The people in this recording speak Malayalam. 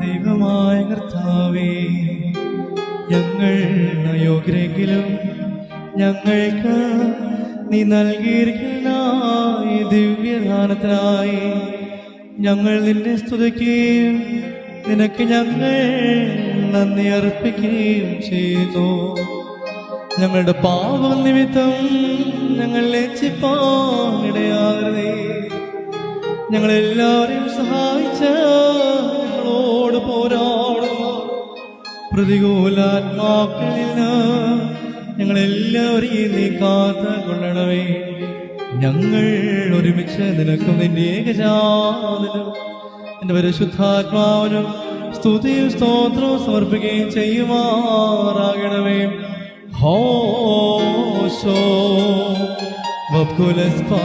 ദൈവമായ കർത്താവേ ഞങ്ങൾ അയോഗ്യരെങ്കിലും ഞങ്ങൾക്ക് നീ നൽകിയിരിക്കുന്ന ദിവ്യദാനത്തിനായി ഞങ്ങൾ നിന്നെ സ്തുതിക്കുകയും നിനക്ക് ഞങ്ങൾ നന്ദി അർപ്പിക്കുകയും ചെയ്തു. ഞങ്ങളുടെ പാപം നിമിത്തം ഞങ്ങൾ ലജ്ജിപ്പാനിടയാകരുതേ ഞങ്ങളെല്ലാവരെയും പ്രതികൂലാത്മാക്കളിൽ ഞങ്ങളെല്ലാവരെയും നീ കാത്തുകൊള്ളണമേ. ഞങ്ങൾ ഒരുമിച്ച് നിനക്കും നിന്റെ ഏകജാതനും എന്റെ പരിശുദ്ധാത്മാവിനും സ്തുതിയും സ്തോത്രവും സമർപ്പിക്കുകയും ചെയ്യുമാറാകണമേ. ഹോശോ വപുലസ്പാ